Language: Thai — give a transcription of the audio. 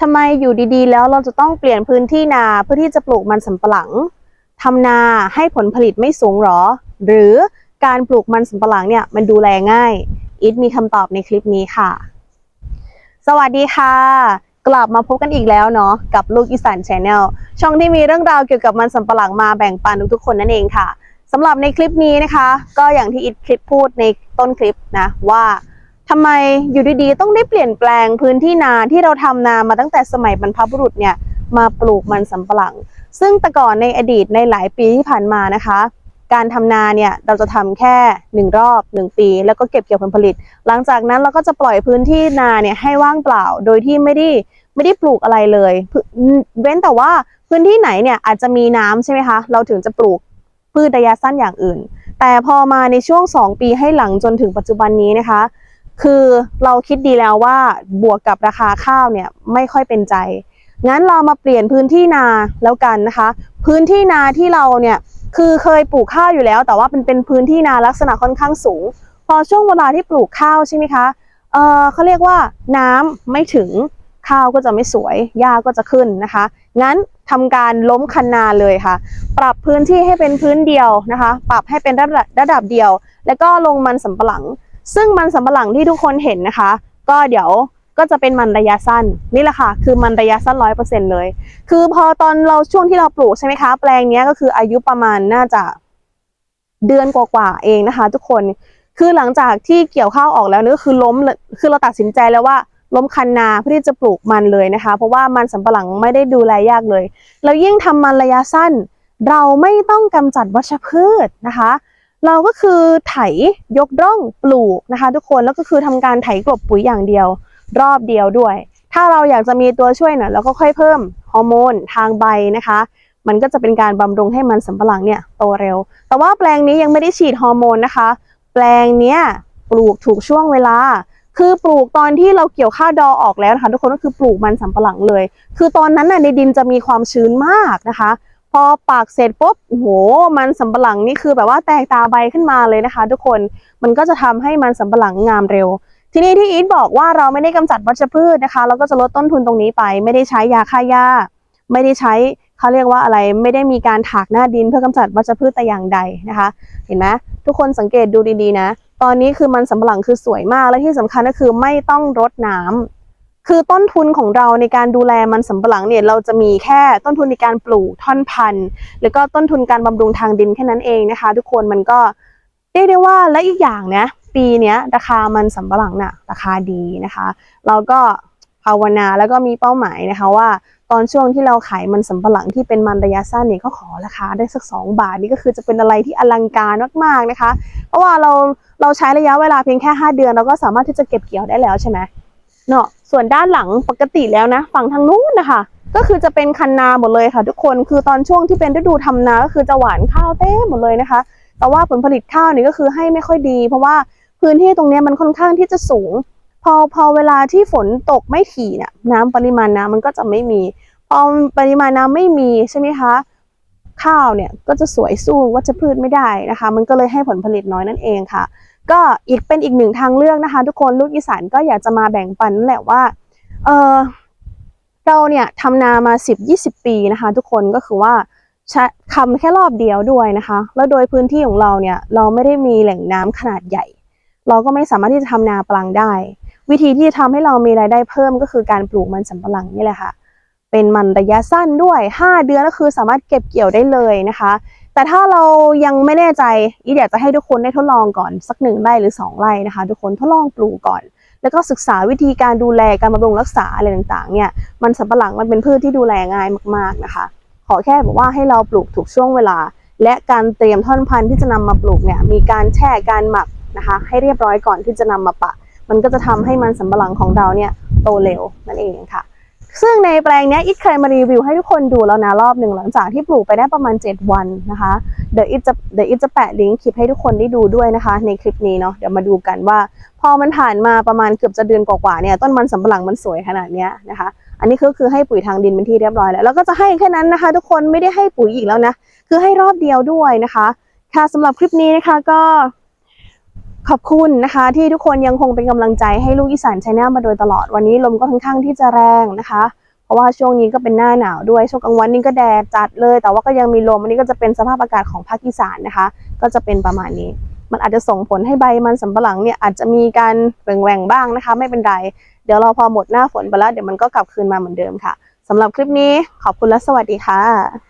ทำไมอยู่ดีๆ แล้วเราจะต้องเปลี่ยนพื้นที่นาเพื่อที่จะปลูกมันสำปะหลังทำนาให้ผลผลิตไม่สูงหรอ หรือการปลูกมันสำปะหลังเนี่ยมันดูแลง่าย อีทมีคำตอบในคลิปนี้ค่ะ สวัสดีค่ะ กลับมาพบกันอีกแล้วเนาะกับลูกอีสานชาแนลช่องที่มีเรื่องราวเกี่ยวกับมันสำปะหลังมาแบ่งปันทุกๆคนนั่นเองค่ะสำหรับในคลิปนี้นะคะ ก็อย่างที่อีทคลิปพูดในต้นคลิปนะว่า ทำไมอยู่ดีๆ ต้องได้เปลี่ยนแปลงพื้นที่นาที่เราทำนามาตั้งแต่สมัยบรรพบุรุษเนี่ยมาปลูกมันสำปะหลัง ซึ่งแต่ก่อนในอดีตในหลายปีที่ผ่านมานะคะ การทำนาเนี่ยเราจะทำแค่หนึ่งรอบหนึ่งปี แล้วก็เก็บเกี่ยวผลผลิต หลังจากนั้นเราก็จะปล่อยพื้นที่นาเนี่ยให้ว่างเปล่า โดยที่ไม่ได้ไม่ได้ปลูกอะไรเลย เว้นแต่ว่าพื้นที่ไหนเนี่ยอาจจะมีน้ำใช่ไหมคะ เราถึงจะปลูกพืชระยะสั้นอย่างอื่น แต่พอมาในช่วง 2 ปีให้หลังจนถึงปัจจุบันนี้นะคะ คือเราคิดดีแล้วว่าบวกกับราคาข้าวเนี่ยไม่ค่อยเป็นใจ งั้นเรามาเปลี่ยนพื้นที่นาแล้วกันนะคะ พื้นที่นาที่เราเนี่ยคือเคยปลูกข้าวอยู่แล้ว แต่ว่าเป็นเป็นพื้นที่นาลักษณะค่อนข้างสูง พอช่วงเวลาที่ปลูกข้าวใช่ไหมคะเออเขาเรียกว่าน้ำไม่ถึงข้าวก็จะไม่สวยหญ้าก็จะขึ้นนะคะ งั้นทำการล้มคันนาเลยค่ะ ปรับพื้นที่ให้เป็นพื้นเดียวนะคะ ปรับให้เป็นระดับระดับเดียว แล้วก็ลงมันสำปะหลัง ซึ่งมันสำปะหลังที่ทุกคนเห็นนะคะ ก็เดี๋ยวก็จะเป็นมันระยะสั้นนี่แหละค่ะคือมันระยะสั้นร้อยเปอร์เซ็นเลย คือพอตอนเราช่วงที่เราปลูกใช่ไหมคะ แปลงนี้ก็คืออายุประมาณน่าจะเดือนกว่าๆเองนะคะ ทุกคนคือหลังจากที่เกี่ยวข้าวออกแล้วนี่ก็คือล้มคือเราตัดสินใจแล้วว่าล้มคันนาเพื่อที่จะปลูกมันเลยนะคะ เพราะว่ามันสำปะหลังไม่ได้ดูแลยากเลยแล้วยิ่งทำมันระยะสั้น เราไม่ต้องกำจัดวัชพืชนะคะ เราก็คือไถยกร่องปลูกนะคะ ทุกคนแล้วก็คือทำการไถกลบปุ๋ยอย่างเดียว รอบเดียวด้วย ถ้าเราอยากจะมีตัวช่วยเนี่ยเราก็ค่อยเพิ่มฮอร์โมนทางใบนะคะ มันก็จะเป็นการบำรุงให้มันสำปะหลังเนี่ยโตเร็ว แต่ว่าแปลงนี้ยังไม่ได้ฉีดฮอร์โมนนะคะ แปลงเนี้ยปลูกถูกช่วงเวลา คือปลูกตอนที่เราเกี่ยวข้าวดอออกแล้วนะคะ ทุกคนก็คือปลูกมันสำปะหลังเลย คือตอนนั้นน่ะในดินจะมีความชื้นมากนะคะ พอปากเสร็จปุ๊บโอ้โหมันสำปะหลังนี่คือแบบว่าแตกตาใบขึ้นมาเลยนะคะ ทุกคนมันก็จะทำให้มันสำปะหลังงามเร็ว ทีนี้ที่อีทบอกว่าเราไม่ได้กำจัดวัชพืชนะคะเราก็จะลดต้นทุนตรงนี้ไป ไม่ได้ใช้ยาฆ่าหญ้า ไม่ได้ใช้เขาเรียกว่าอะไรไม่ได้มีการถากหน้าดินเพื่อกำจัดวัชพืชแต่อย่างใดนะคะ เห็นไหมทุกคนสังเกตดูดีๆนะ ตอนนี้คือมันสำปะหลังคือสวยมากและที่สำคัญก็คือไม่ต้องรดน้ำ คือต้นทุนของเราในการดูแลมันสำปะหลังเนี่ยเราจะมีแค่ต้นทุนในการปลูกท่อนพันธุ์แล้วก็ต้นทุนการบำรุงทางดินแค่นั้นเองนะคะ ทุกคนมันก็เรียกได้ว่าและอีกอย่างนะปีเนี้ยราคามันสำปะหลังน่ะราคาดีนะคะ เราก็ภาวนาแล้วก็มีเป้าหมายนะคะว่า ตอนช่วงที่เราขายมันสำปะหลังที่เป็นมันระยะสั้นเนี่ยก็ขอราคาได้สัก 2 บาทนี่ก็คือจะเป็นอะไรที่อลังการมากๆนะคะ เพราะว่าเราเราใช้ระยะเวลาเพียงแค่ 5 เดือน เราก็สามารถที่จะเก็บเกี่ยวได้แล้วใช่ไหม เนาะส่วนด้านหลังปกติแล้วนะ ฝั่งทางนู้นนะคะ ก็คือจะเป็นคันนาหมดเลยค่ะ ทุกคนคือตอนช่วงที่เป็นฤดูทำนาก็คือจะหวานข้าวเต็มหมดเลยนะคะ แต่ว่าผลผลิตข้าวนี่ก็คือให้ไม่ค่อยดี เพราะว่าพื้นที่ตรงนี้มันค่อนข้างที่จะสูง พอพอเวลาที่ฝนตกไม่ถี่เนี่ยน้ำปริมาณน้ำมันก็จะไม่มีพอปริมาณน้ำไม่มีใช่ไหมคะข้าวเนี่ยก็จะสวยสู้วัชพืชไม่ได้นะคะ มันก็เลยให้ผลผลิตน้อยนั่นเองค่ะ ก็อีกเป็นอีกหนึ่งทางเลือกนะคะ ทุกคนลูกอีสานก็อยากจะมาแบ่งปันแหละว่าเออเราเนี่ยทำนามา 10-20 ปีนะคะ ทุกคนก็คือว่าใช้ทำแค่รอบเดียวด้วยนะคะ แล้วโดยพื้นที่ของเราเนี่ยเราไม่ได้มีแหล่งน้ำขนาดใหญ่ เราก็ไม่สามารถที่จะทำนาปลังได้ วิธีที่จะทำให้เรามีรายได้เพิ่มก็คือการปลูกมันสำปะหลังนี่แหละค่ะเป็นมันระยะสั้นด้วย 5 เดือนก็คือสามารถเก็บเกี่ยวได้เลยนะคะ แต่ถ้าเรายังไม่แน่ใจอีอยากจะให้ทุกคนได้ทดลองก่อนสักหนึ่งไร่หรือ 2ไร่นะคะ ทุกคนทดลองปลูกก่อน แล้วก็ศึกษาวิธีการดูแลการบำรุงรักษาอะไรต่างๆเนี่ยมันสำปะหลังมันเป็นพืชที่ดูแลง่ายมากๆนะคะ ขอแค่บอกว่าให้เราปลูกถูกช่วงเวลา และการเตรียมท่อนพันธุ์ที่จะนำมาปลูกเนี่ยมีการแช่การหมักนะคะให้เรียบร้อยก่อนที่จะนำมาปะ มันก็จะทำให้มันสำปะหลังของเราเนี่ยโตเร็วนั่นเองค่ะ ซึ่งในแปลงนี้อิทเคยมารีวิวให้ทุกคนดูแล้วนะรอบหนึ่งหลังจากที่ปลูกไปได้ประมาณ 7 วันนะคะ เดี๋ยวอิทจะเดี๋ยวอิทจะแปะลิงก์คลิปให้ทุกคนได้ดูด้วยนะคะ ในคลิปนี้เนาะเดี๋ยวมาดูกันว่า พอมันผ่านมาประมาณเกือบจะเดือนกว่าๆเนี่ยต้นมันสำปะหลังมันสวยขนาดนี้นะคะ อันนี้ก็คือให้ปุ๋ยทางดินเป็นที่เรียบร้อยแล้วแล้วก็จะให้แค่นั้นนะคะ ทุกคนไม่ได้ให้ปุ๋ยอีกแล้วนะคือให้รอบเดียวด้วยนะคะ ค่ะสำหรับคลิปนี้นะคะก็ ขอบคุณนะคะที่ทุกคนยังคงเป็นกำลังใจให้ลูกอีสานชาแนลมาโดยตลอดวันนี้ลมก็ค่อนข้างที่จะแรงนะคะ เพราะว่าช่วงนี้ก็เป็นหน้าหนาวด้วยช่วงกลางวันนี่ก็แดดจัดเลย แต่ว่าก็ยังมีลมอันนี้ก็จะเป็นสภาพอากาศของภาคอีสานนะคะ ก็จะเป็นประมาณนี้ มันอาจจะส่งผลให้ใบมันสำปะหลังเนี่ยอาจจะมีการแหว่งๆบ้างนะคะ ไม่เป็นไรเดี๋ยวเราพอหมดหน้าฝนไปแล้วเดี๋ยวมันก็กลับคืนมาเหมือนเดิมค่ะสำหรับคลิปนี้ขอบคุณและสวัสดีค่ะ